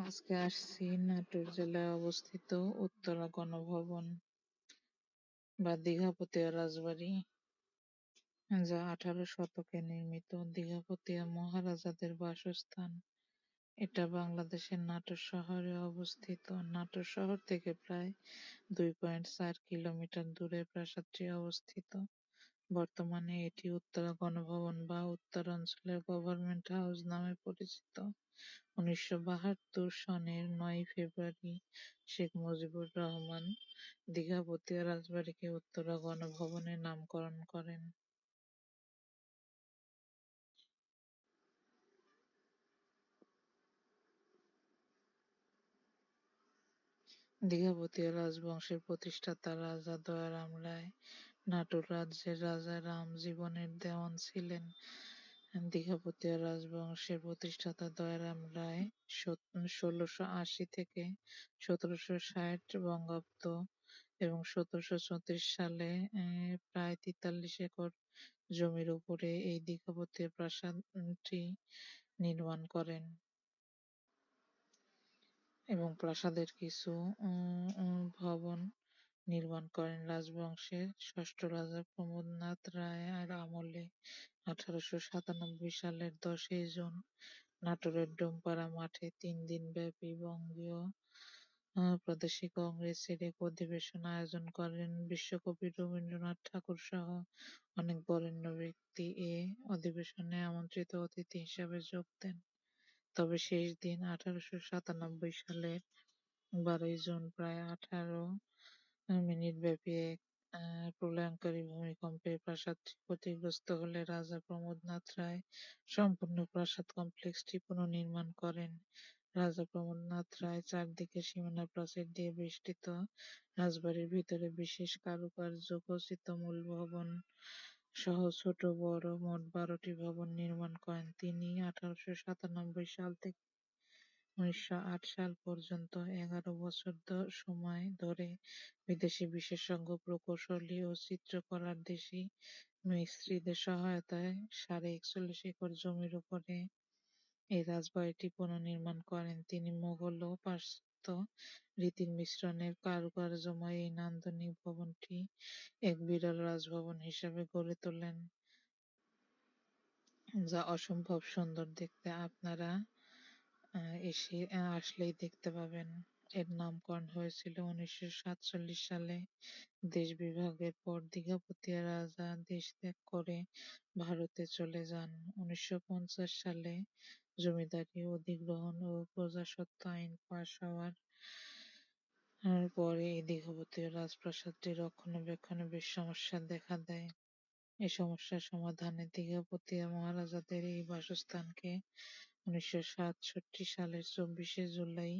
আজকে আসছি নাটোর জেলায় অবস্থিত উত্তরা গণভবন বা দীঘাপতিয়া রাজবাড়ি, যা আঠারো শতকে নির্মিত। দীঘাপতিয়া মহারাজাদের বাসস্থান। এটা বাংলাদেশের নাটোর শহরে অবস্থিত। নাটোর শহর থেকে প্রায় দুই পয়েন্ট চার কিলোমিটার দূরে প্রাসাদটি অবস্থিত। বর্তমানে এটি উত্তরা গণভবন বা উত্তরাঞ্চলের গভর্নমেন্ট হাউস নামে পরিচিত। উনিশশো বাহাত্তর সনের নয়ই ফেব্রুয়ারি শেখ মুজিবুর রহমান দীঘাপতিয়া রাজবাড়িকে উত্তরা গণভবনে নামকরণ করেন। দীঘাপতিয়া রাজবংশের প্রতিষ্ঠাতা রাজা দয়ারাম রায় নাটোর রাজ্যের রাজা রাম জীবনের দেওয়ান ছিলেন। দীঘাপতিয়া রাজবংশের প্রতিষ্ঠাতা দয়ারাম রায় ষোলশো আশি থেকে সতেরোশো ষাট বঙ্গাব্দ এবং সতেরোশো চৌত্রিশ সালে প্রায় তেতাল্লিশ একর জমির উপরে এই দীঘাপতিয়া প্রাসাদটি নির্মাণ করেন। এবং প্রাসাদের কিছু ভবন নির্মাণ করেন রাজবংশের ষষ্ঠ রাজা প্রমোদনাথ রায়ের আমলে আঠারোশো সাতানব্বই সালের দশই জুন নাটোরের ডোমপাড়া মাঠে তিন দিনব্যাপী বঙ্গীয় প্রাদেশিক কংগ্রেসের এক অধিবেশন আয়োজন করেন বিশ্বকবি রবীন্দ্রনাথ ঠাকুর সহ অনেক বরেণ্য ব্যক্তি এ অধিবেশনে আমন্ত্রিত অতিথি হিসাবে যোগ দেন। তবে শেষ দিন আঠারোশো সাতানব্বই সালের বারোই জুন প্রায় আঠারো মিনিটব্যাপী এক প্রলয়ঙ্করী ভূমিকম্পে প্রাসাদটি ক্ষতিগ্রস্ত হলে রাজা প্রমোদনাথ রায় সম্পূর্ণ প্রাসাদ কমপ্লেক্সটি পুনর্নির্মাণ করেন। রাজা প্রমোদনাথ রায় চারদিকে সীমানা প্রাচীর দিয়ে বেষ্টিত, রাজবাড়ির ভিতরে বিশেষ কারুকার্য খচিত মূল ভবন সহ ছোট বড় মোট বারোটি ভবন নির্মাণ করেন তিনি। আঠারোশো সাতানব্বই সাল থেকে উনিশশো আট সাল পর্যন্ত এগারো বছর সময় ধরে বিদেশি বিশেষজ্ঞ প্রকৌশলী ও চিত্রকলার দেশি মিস্ত্রিদের সহায়তায় সাড়ে একচল্লিশ একর জমির উপরে এই রাজবাড়িটি পুনর্নির্মাণ করেন তিনি। মোগল ও পাশ্চাত্য রীতির মিশ্রণে কারুকার্যময় এই নান্দনিক ভবনটি এক বিরল রাজভবন হিসাবে গড়ে তোলেন, যা অসম্ভব সুন্দর দেখতে আপনারা এসে আসলেই দেখতে পাবেন। এর নামকরণ হয়েছিল উনিশশো সাতচল্লিশ সালে দেশ বিভাগের পর দীঘাপতিয়া রাজা দেশ ত্যাগ করে ভারতে চলে যান। উনিশশো পঞ্চাশ সালে জমিদারি, অধিগ্রহণ ও প্রজাস্বত্ব আইন পাশ হওয়ার পরে এই দীঘাপতিয়া রাজপ্রাসাদটি রক্ষণাবেক্ষণে বেশ সমস্যা দেখা দেয়। এ সমস্যার সমাধানে দীঘাপতিয়া মহারাজাদের এই বাসস্থানকে উনিশশো সাতষট্টি সালের চব্বিশে জুলাই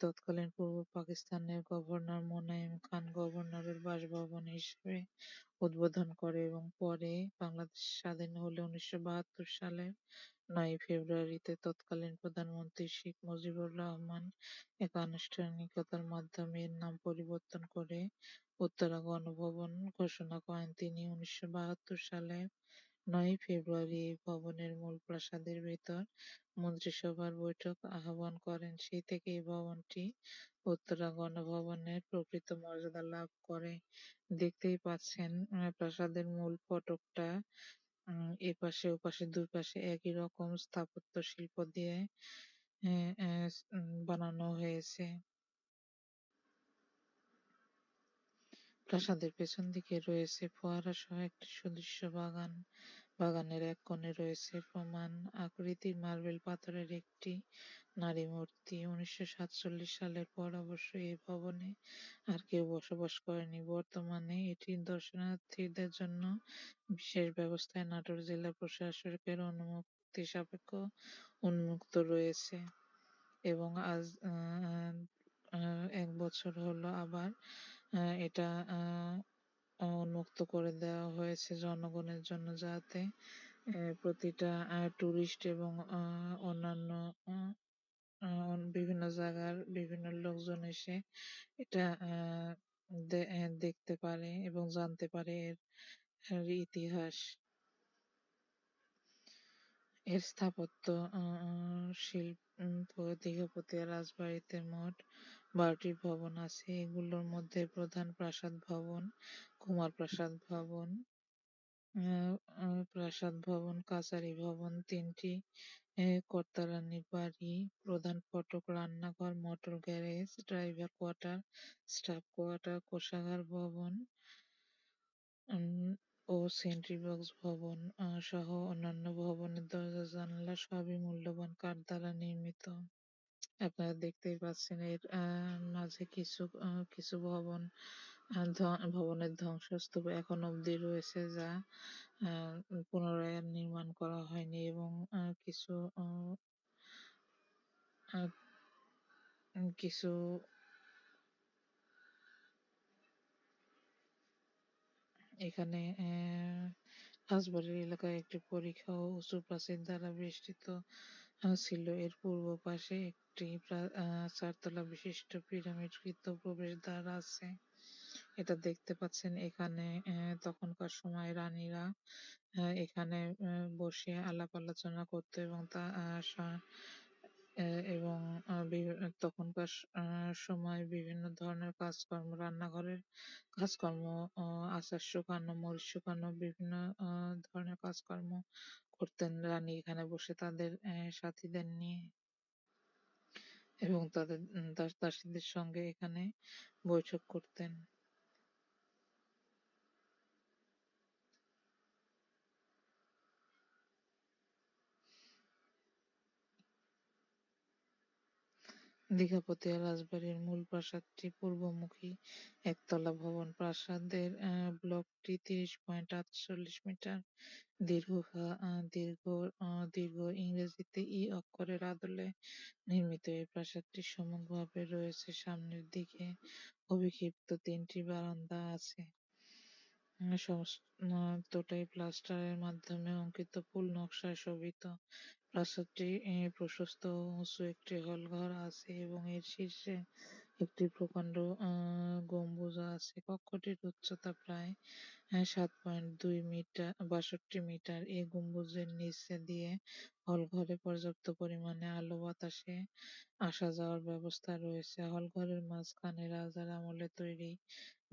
তৎকালীন পূর্ব পাকিস্তানের গভর্নর মোনায়েম খান গভর্নরের বাসভবন হিসেবে উদ্বোধন করে এবং পরে বাংলাদেশ স্বাধীন হলে উনিশশো বাহাত্তর সালের নয়ই ফেব্রুয়ারিতে তৎকালীন প্রধানমন্ত্রী শেখ মুজিবুর রহমান এক আনুষ্ঠানিকতার মাধ্যমে এর নাম পরিবর্তন করে উত্তরা গণভবন ঘোষণা করেন তিনি। উনিশশো বাহাত্তর সালের নয়ই ফেব্রুয়ারি এই ভবনের মূল প্রাসাদের ভেতর মন্ত্রিসভার বৈঠক আহ্বান করেন। সেই থেকে এই ভবনটি উত্তরা গণভবনের প্রকৃত মর্যাদা লাভ করে। দেখতেই পাচ্ছেন, আহ, প্রাসাদের মূল ফটকটা এপাশে ওপাশে দুই পাশে একই রকম স্থাপত্য শিল্প দিয়ে, আহ বানানো হয়েছে। প্রাসাদের পেছন দিকে রয়েছে ফোয়ারা সহ একটি সুদৃশ্য বাগান। বাগানের এক কোণে রয়েছে প্রমাণ আকৃতির মার্বেল পাথরের একটি নারী মূর্তি। উনিশশো সাতচল্লিশ সালের পর অবশ্য এ ভবনে আর কেউ বসবাস করেনি। বর্তমানে এটি দর্শনার্থীদের জন্য বিশেষ ব্যবস্থায় নাটোর জেলা প্রশাসকের অনুমতি সাপেক্ষ উন্মুক্ত রয়েছে এবং আজ এক বছর হলো আবার এটা উন্মুক্ত করে দেওয়া হয়েছে জনগণের জন্য যাতে প্রতিটা টুরিস্ট এবং অন্যান্য বিভিন্ন জায়গার বিভিন্ন লোকজন এসে এটা দেখতে পারে এবং জানতে পারে এর ইতিহাস। এর স্থাপত্য শিল্প দীঘাপতিয়া রাজবাড়িতে মোট বারোটি ভবন আছে, এগুলোর মধ্যে প্রধান প্রাসাদ ভবন, কুমার প্রাসাদ ভবন প্রাসাদ ভবন, কাছারি ভবন, তিনটি কর্তারানীর বাড়ি, প্রধান ফটক, রান্নাঘর, motor garage, driver quarter, staff quarter, কোষাগার ভবন ও সেন্ট্রি বক্স ভবন সহ অন্যান্য ভবনের দরজা, জানালা সবই মূল্যবান কাঠ দ্বারা নির্মিত। আপনারা দেখতেই পাচ্ছেন এর আহ মাঝে কিছু আহ কিছু ভবন ভবনের ধ্বংসস্তূপ এখন অবধি রয়েছে যা আহ পুনরায় আর নির্মাণ করা হয়নি এবং আহ কিছু কিছু এখানে রাজবাড়ির এলাকায় একটি পরীক্ষা ও উঁচু প্রাচীর দ্বারা বেষ্টিত ছিল। এর পূর্ব পাশে একটি চারতলা বিশিষ্ট পিরামিডকৃত প্রবেশদ্বার আছে। এটা দেখতে পাচ্ছেন এখানে তখনকার সময় রানীরা এখানে বসে আলাপ আলোচনা করতো এবং তা এবং তখনকার সময় বিভিন্ন ধরনের কাজকর্ম, রান্নাঘরের কাজকর্ম আচার শুকানো, মরিচ শুকানো, বিভিন্ন ধরনের কাজকর্ম করতেন রানী এখানে বসে তাদের সাথীদের নিয়ে। এবং তাদের দাসীদের সঙ্গে এখানে বৈঠক করতেন। দীঘাপতিয়া রাজবাড়ির মূল প্রাসাদটি পূর্বমুখী একতলা ভবন। প্রাসাদের ব্লকটি তিরিশ পয়েন্ট আটচল্লিশ মিটার দীর্ঘ, আহ, দীর্ঘ ইংরেজিতে ই অক্ষরের আদলে নির্মিত এই প্রাসাদটি সম্মুখভাগে রয়েছে সামনের দিকে অভিক্ষিপ্ত তিনটি বারান্দা আছে। সমস্তটাই প্লাস্টারের মাধ্যমে অঙ্কিত ফুল নকশায় শোভিত। প্রাসাদটি প্রশস্ত ও উঁচু একটি হল ঘর আছে এবং এর শীর্ষে একটি প্রকাণ্ড গম্বুজ আছে। কক্ষটির উচ্চতা প্রায় সাত পয়েন্ট দুই মিটার, বাষট্টি মিটার। এ গম্বুজের নিচে দিয়ে হলঘরে পর্যাপ্ত পরিমাণে আলো, বাতাসে আসা যাওয়ার ব্যবস্থা রয়েছে। হলঘরের মাঝখানে রাজার আমলে তৈরি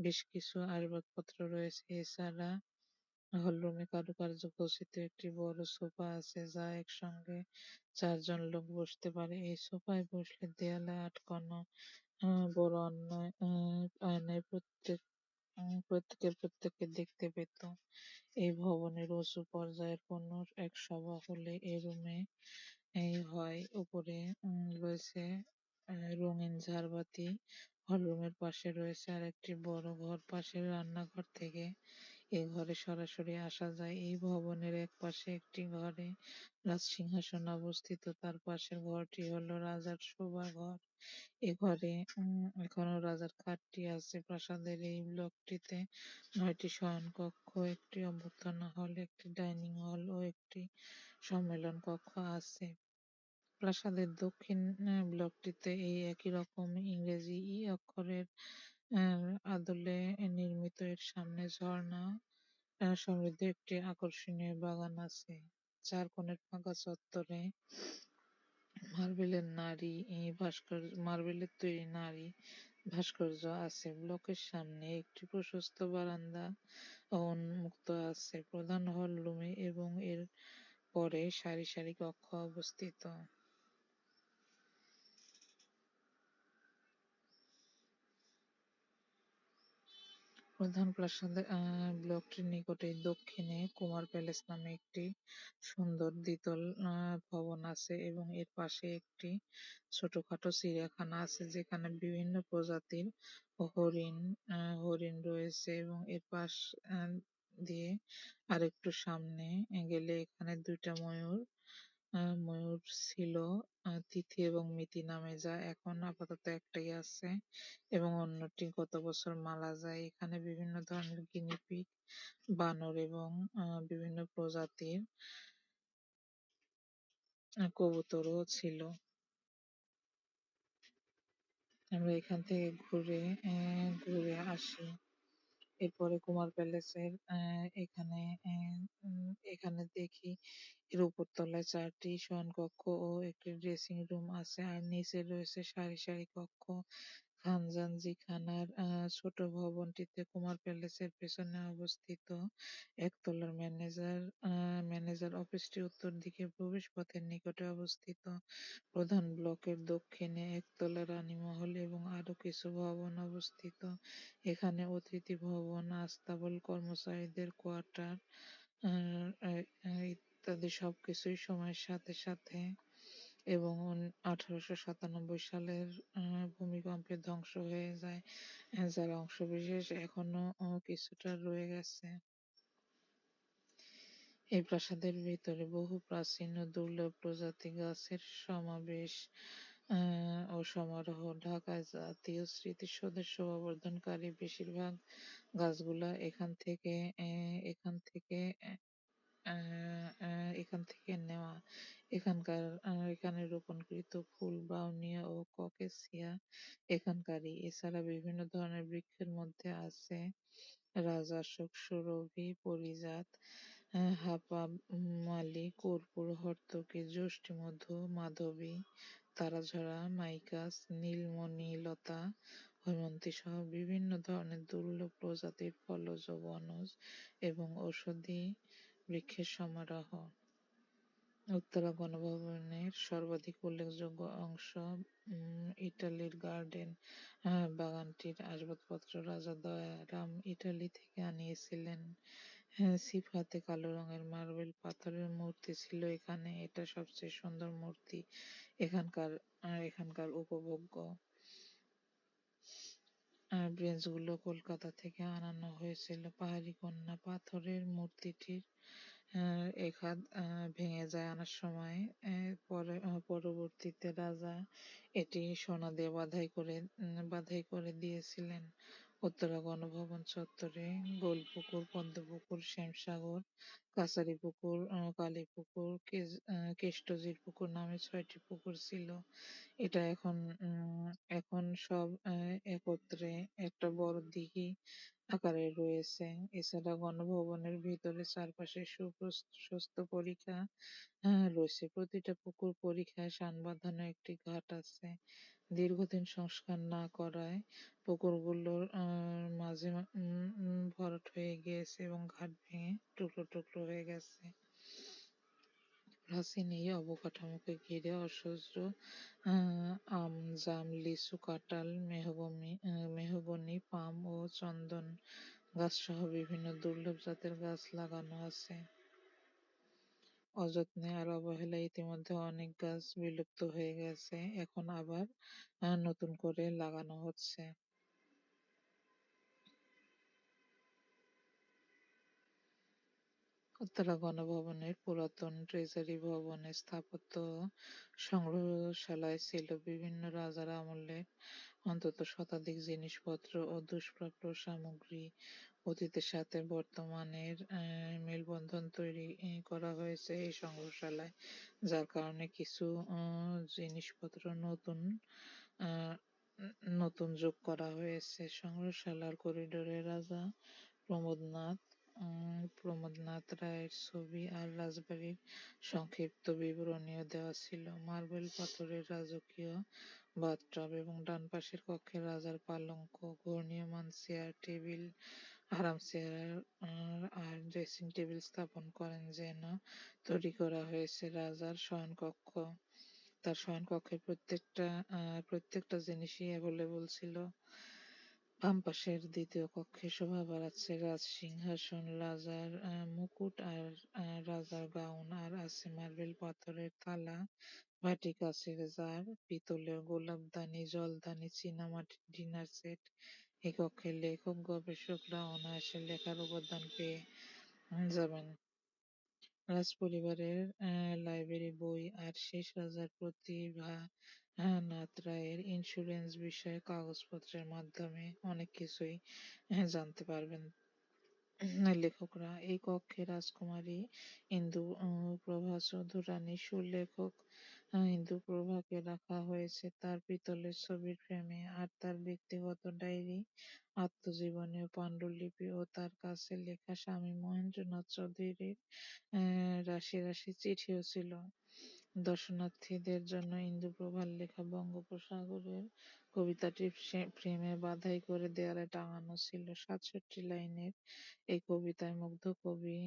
বেশ কিছু আসবাবপত্র রয়েছে। এছাড়া হলরুমে কারুকার্য খচিত একটি বড় সোফা আছে, যা একসঙ্গে চারজন লোক বসতে পারে। এই সোফায় বসলে দেয়ালে আটকানো বড় আয়নায় প্রত্যেক প্রত্যেককে দেখতে পেত। এই ভবনের উঁচু পর্যায়ের কোনো এক সভা হলে এ রুমে হয়। উপরে রয়েছে রঙিন ঝাড়বাতি। হলরুমের পাশে রয়েছে আরেকটি বড় ঘর পাশের রান্নাঘর থেকে এ ঘরে সরাসরি আসা যায়। এই ভবনের এক পাশে একটি ঘরে রাজসিংহাসন অবস্থিত। তার পাশের ঘরটি হল রাজার শোবার ঘর। এ ঘরে এখনও রাজার খাটটি আছে। প্রাসাদের এই ব্লকটিতে নয়টি শয়নকক্ষ, একটি অভ্যর্থনা হল, একটি ডাইনিং হল ও একটি সম্মেলন কক্ষ আছে। প্রাসাদের দক্ষিণ ব্লকটিতে এই একই রকম ইংরেজি ই অক্ষরের আদলে নির্মিত এর সামনে ঝর্ণা সমৃদ্ধ একটি আকর্ষণীয় বাগান আছে। চার কোণের ফাঁকা চত্বরে মার্বেলের নারী ভাস্কর্য, মার্বেলের তৈরি নারী ভাস্কর্য আছে। ব্লকের সামনে একটি প্রশস্ত বারান্দা উন্মুক্ত আছে প্রধান হল রুমে এবং এর পরে সারি সারি কক্ষ অবস্থিত। প্রধান প্রাসাদের ব্লকটির নিকটেই দক্ষিণে কুমার প্যালেস নামে একটি সুন্দর দ্বিতল, আহ, ভবন আছে এবং এর পাশে একটি ছোটখাটো চিড়িয়াখানা আছে যেখানে বিভিন্ন প্রজাতির হরিণ, আহ, হরিণ রয়েছে এবং এর পাশ, আহ, দিয়ে আরেকটু সামনে গেলে এখানে দুইটা ময়ূর ময়ূর ছিল তিথি এবং মিতি নামে যা এখন আপাতত একটাই আছে এবং অন্যটি গত বছর মারা যায়। এখানে বিভিন্ন ধরনের গিনিপিগ বানর এবং বিভিন্ন প্রজাতির কবুতরও ছিল। আমরা এখান থেকে ঘুরে ঘুরে আসি। এরপরে কুমার প্যালেসের আহ এখানে আহ উম, এখানে দেখি এর উপরতলায় চারটি শয়ন কক্ষ ও একটি ড্রেসিং রুম আছে। আর নিচে রয়েছে সারি সারি কক্ষ। খানজাঞ্জি খানার আহ, ছোট ভবনটিতে কুমার প্যালেসের পেছনে অবস্থিত একতলার ম্যানেজার অফিসটি উত্তর দিকে প্রবেশ পথের নিকটে অবস্থিত। প্রধান ব্লকের দক্ষিণে একতলা রানীমহল এবং আরও কিছু ভবন অবস্থিত। এখানে অতিথি ভবন, আস্তাবল, কর্মচারীদের কোয়ার্টার ইত্যাদি সবকিছুই সময়ের সাথে সাথে এবং আঠারোশো সাতানব্বই সালের ভূমিকম্পে ধ্বংস হয়ে যায় যার অংশবিশেষ এখনও কিছুটা রয়ে গেছে। এই প্রাসাদের ভিতরে বহু প্রাচীন ও দুর্লভ প্রজাতি গাছের সমাবেশ ও সমারোহ, ঢাকায় জাতীয় স্মৃতিসৌধের শোভাবর্ধনকারী বেশিরভাগ গাছগুলা এখান থেকে এখান থেকে এখান থেকে নেওয়া। এখানকার এখানে রোপণকৃত ফুল, বাউনিয়া ও ককেসিয়া এখানকারই। এছাড়া বিভিন্ন ধরনের বৃক্ষের মধ্যে আছে রাজাশোক সুরভি পরিজাত হাপা মালি, কর্পূর, হর্তকী যষ্টিমধু মাধবী, তারাঝরা, মাইকাস, নীলমণিলতা হৈমন্তী সহ বিভিন্ন ধরনের দুর্লভ প্রজাতির ফলজ, বনজ এবং ঔষধি বৃক্ষের সমারোহ। উত্তরা গণভবনের সর্বাধিক উল্লেখযোগ্য অংশ ইটালির গার্ডেন বাগানটির আসবাবপত্র রাজা দয়ারাম ইটালি থেকে আনিয়েছিলেন। সিফাতে কালো রঙের মার্বেল পাথরের মূর্তি ছিল এখানে। এটা সবচেয়ে সুন্দর মূর্তি এখানকার এখানকার উপভোগ্য। ব্রেঞ্চগুলো কলকাতা থেকে আনানো হয়েছিল। পাহাড়ি কন্যা পাথরের মূর্তিটির এখাদ ভেঙে যায় আনার সময়। পরে পরবর্তীতে রাজা এটি সোনা দিয়ে বাঁধাই করে বাঁধাই করে দিয়েছিলেন। উত্তরা গণভবন চত্বরে গোলপুকুর, পদ্মপুকুর, শ্যামসাগর কাছারি পুকুর কালী পুকুর কেষ্টজির পুকুর নামে ছয়টি পুকুর ছিল। এটা এখন এখন সব একত্রে একটা বড় দিঘি আকারে রয়েছে। এছাড়া গণভবনের ভিতরে চারপাশে সুপ্রশস্ত পরিখা রয়েছে। প্রতিটা পুকুর পরিখায় সান বাঁধানো একটি ঘাট আছে। দীর্ঘদিন সংস্কার না করায় পুকুরগুলোর মাঝে ভরাট হয়ে গিয়েছে এবং ঘাট ভেঙে টুকরো টুকরো হয়ে গেছে। প্রাচীন এই অবকাঠামোকে ঘিরে অসহ্র আম, জাম, লিচু, কাঁঠাল, মেহগনি মেহগনি, পাম ও চন্দন গাছসহ বিভিন্ন দুর্লভ জাতের গাছ লাগানো আছে। অযত্নে আর অবহেলায় ইতিমধ্যে অনেক গাছ বিলুপ্ত হয়ে গেছে। এখন আবার নতুন করে লাগানো হচ্ছে। উত্তরা গণভবনের পুরাতন ট্রেজারি ভবনে স্থাপত্য সংগ্রহশালায় ছিল বিভিন্ন রাজার আমলের অন্তত শতাধিক জিনিসপত্র ও দুষ্প্রাপ্য সামগ্রী অতীতের সাথে বর্তমানের মেলবন্ধন তৈরি করা হয়েছে এই সংগ্রহশালায়। যার কারণে কিছু জিনিসপত্র নতুন নতুন যোগ করা হয়েছে। সংগ্রহশালার করিডোরে রাজা প্রমোদনাথ প্রমোদনাথ রায়ের ছবি আর রাজবাড়ির সংক্ষিপ্ত বিবরণীও দেওয়া ছিল। মার্বেল পাথরের রাজকীয় বাথটব এবং ডান পাশের কক্ষে রাজার পালঙ্ক ঘূর্ণীয়মান চেয়ার টেবিল আরাম চেয়ার আর ড্রেসিং টেবিল স্থাপন করেন যেন তৈরি করা হয়েছে রাজার শয়নকক্ষ। তার শয়নকক্ষের প্রত্যেকটা প্রত্যেকটা জিনিসই অ্যাভেলেবল ছিল। বাম পাশের দ্বিতীয় কক্ষে শোভা বাড়াচ্ছে রাজ সিংহাসন, রাজার মুকুট আর রাজার গাউন, আর আছে মার্বেল পাথরের থালা বাটি কাচের জার পিতলের গোলাপদানি, জলদানি চীনামাটির ডিনার সেট এই কক্ষে লেখক, গবেষকরা অনায়াসে লেখার উপাদান পেয়ে যাবেন। রাজপরিবারের লাইব্রেরি বই আর শেষ রাজার প্রতিভা নাথ রায়ের ইন্স্যুরেন্স বিষয়ক কাগজপত্রের মাধ্যমে অনেক কিছুই জানতে পারবেন। লেখকরা এই কক্ষে রাজকুমারী, ইন্দু প্রভা চৌধুরানী সুলেখক ইন্দুপ্রভাকে রাখা হয়েছে তার পিতলের ছবির ফ্রেমে, আর তার ব্যক্তিগত ডায়েরি, আত্মজীবনী, পাণ্ডুলিপি ও তার কাছে লেখা স্বামী মহেন্দ্রনাথ চৌধুরীর রাশি রাশি চিঠিও ছিল। দর্শনার্থীদের জন্য ইন্দুপ্রভার লেখা বঙ্গোপসাগরের কবিতাটি ফ্রেমে বাঁধাই করে দেয়ালে টাঙানো ছিল। সাতষট্টি লাইনের এই কবিতায় মুগ্ধ কবি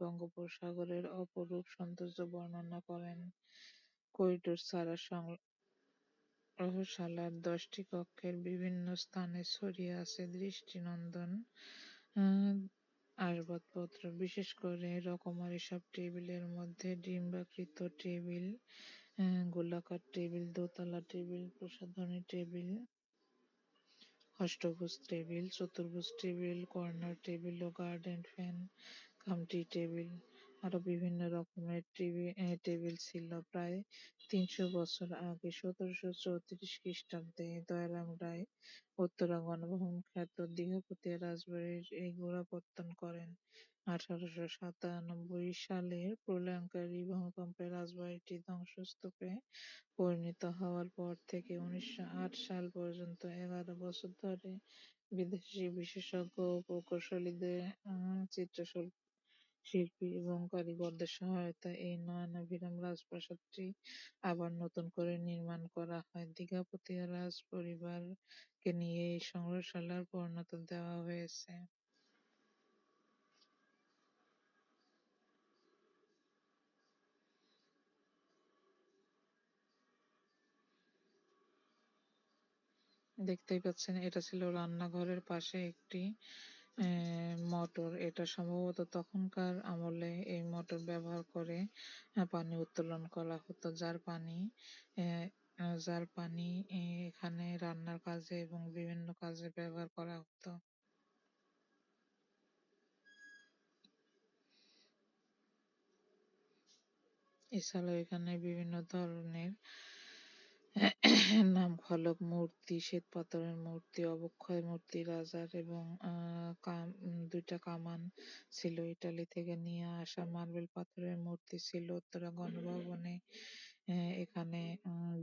বঙ্গোপসাগরের অপরূপ সৌন্দর্য বর্ণনা করেন। করিডোর ছাড়া সংগ্রহশালার দশটি কক্ষের বিভিন্ন স্থানে ছড়িয়ে আছে দৃষ্টিনন্দন আসবাবপত্র, বিশেষ করে রকমারি সব টেবিলের মধ্যে ডিম্বাকৃত টেবিল, গোলাকার টেবিল, দোতলা টেবিল, প্রসাধনী টেবিল, অষ্টভুজ টেবিল, চতুর্ভুজ টেবিল, কর্নার টেবিল ও garden fan cum tea table. আরও বিভিন্ন রকমের টেবিল ছিল। প্রায় তিনশো বছর আগে সতেরোশো চৌত্রিশ খ্রিস্টাব্দে দয়ারাম রায় উত্তরা গণভবন খ্যাত দিঘাপতিয়া রাজবাড়ির এই গোড়াপত্তন করেন। আঠারোশো সাতানব্বই সালের প্রলয়ংকারী ভূমিকম্পে রাজবাড়িটি ধ্বংসস্তূপে পরিণত হওয়ার পর থেকে উনিশশো আট সাল পর্যন্ত এগারো বছর ধরে বিদেশি বিশেষজ্ঞ ও প্রকৌশলীদের, চিত্রশিল্পী এবং কারিগরদের সহায়তায় এই নয়নাভিরাম রাজপ্রাসাদটি আবার নতুন করে নির্মাণ করা হয়। দিঘাপতিয়া রাজপরিবারকে নিয়ে এই সংগ্রহশালার পরিণতি দেওয়া হয়েছে। দেখতেই পাচ্ছেন, এটা ছিল রান্নাঘরের পাশে একটি মোটর। এটা সম্ভবত তখনকার আমলে এই মোটর ব্যবহার করে পানি উত্তোলন করা হতো। যার পানি যার পানি এখানে রান্নার কাজে এবং বিভিন্ন কাজে ব্যবহার করা হতো। এছাড়াও এখানে বিভিন্ন ধরনের নাম ফলক মূর্তি, শ্বেতপাথরের মূর্তি, অবক্ষয় মূর্তি রাজার এবং দুইটা কামান ছিল ইটালি থেকে নিয়ে আসা। মার্বেল পাথরের মূর্তি ছিল উত্তরা গণভবনে এখানে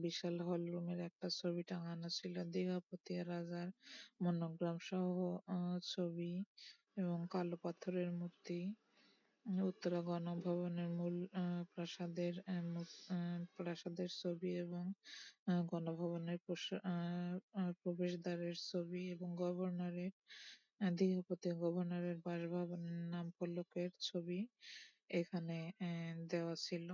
বিশাল হলরুমের একটা ছবি টাঙানো ছিল। দীঘাপতিয়া রাজার মনোগ্রাম সহ ছবি এবং কালো পাথরের মূর্তি। উত্তরা গণভবনের মূল প্রাসাদের প্রাসাদের ছবি এবং গণভবনের প্রবেশদ্বারের ছবি এবং গভর্নরের দীঘাপতি গভর্নরের বাসভবনের নাম ফলকের ছবি এখানে দেওয়া ছিল।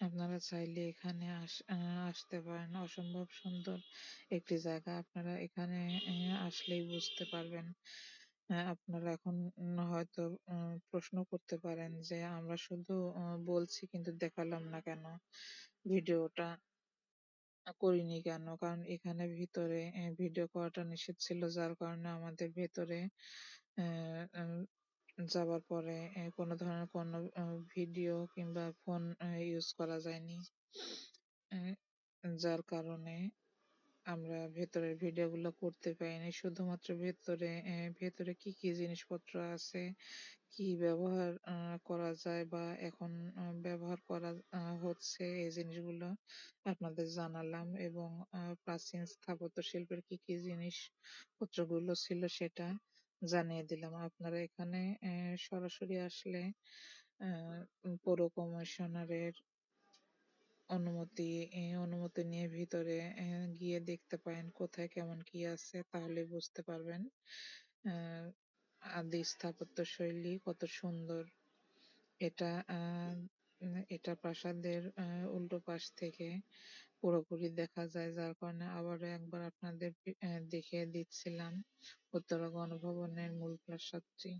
আপনারা চাইলে এখানে আসতে পারেন। অসম্ভব সুন্দর একটি জায়গা। আপনারা এখানে আসলেই বুঝতে পারবেন আপনারা এখন হয়তো প্রশ্ন করতে পারেন যে আমরা শুধু বলছি কিন্তু দেখালাম না কেন? ভিডিওটা করিনি কেন? কারণ এখানে ভিতরে ভিডিও করাটা নিষেধ ছিল, যার কারণে আমাদের ভেতরে যাবার পরে কোনো ধরনের কোনো ভিডিও কিংবা ফোন ইউজ করা যায়নি। যার কারণে আমরা ভেতরের ভিডিওগুলো করতে পারিনি। শুধুমাত্র ভেতরে ভেতরে কি কি জিনিসপত্র আছে, কি ব্যবহার করা যায় বা এখন ব্যবহার করা হচ্ছে, এই জিনিসগুলো আপনাদের জানালাম এবং প্রাচীন স্থাপত্য শিল্পের কি কি জিনিসপত্রগুলো ছিল সেটা জানিয়ে দিলাম। আপনারা এখানে সরাসরি আসলে পৌর কমিশনারের অনুমতি অনুমতি নিয়ে ভিতরে গিয়ে দেখতে পারেন কোথায় কেমন কি আছে, তাহলে বুঝতে পারবেন আদি স্থাপত্য শৈলী কত সুন্দর। এটা এটা প্রাসাদের উল্টো পাশ থেকে পুরোপুরি দেখা যায়। যার কারণে আবারও একবার আপনাদের দেখিয়ে দিচ্ছিলাম উত্তরা গণভবনের মূল প্রাসাদটি।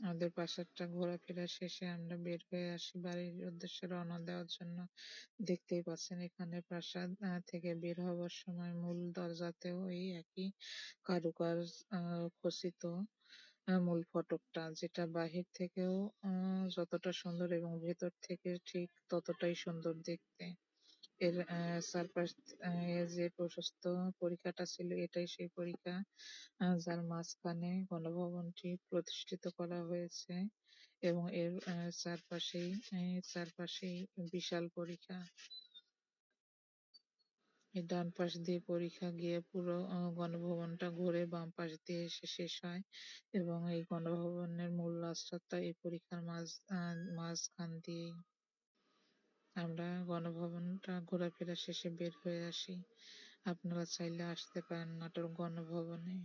আমাদের প্রাসাদটা ঘোরাফেরা শেষে আমরা বের হয়ে আসি বাড়ির উদ্দেশ্যে রওনা দেওয়ার জন্য। দেখতেই পাচ্ছেন এখানে প্রাসাদ থেকে বের হওয়ার সময় মূল দরজাতেও এই একই কারুকাজ খচিত। মূল ফটকটা, যেটা বাহির থেকেও যতটা সুন্দর এবং ভেতর থেকে ঠিক ততটাই সুন্দর দেখতে। এর আহ চারপাশ যে প্রশস্ত পরিখাটা ছিল, এটাই সেই পরিখা যার মাঝখানে গণভবনটি প্রতিষ্ঠিত করা হয়েছে এবং এর চারপাশেই চারপাশেই বিশাল পরিখা ডান পাশ দিয়ে পরিখা গিয়ে পুরো আহ গণভবনটা ঘুরে বাম পাশ দিয়ে এসে শেষ হয় এবং এই গণভবনের মূল রাস্তাটা এই পরিখার মাঝ আহ মাঝখান দিয়েই। আমরা গণভবনটা ঘোরাফেরা শেষে বের হয়ে আসি। আপনারা চাইলে আসতে পারেন নাটোর গণভবনে।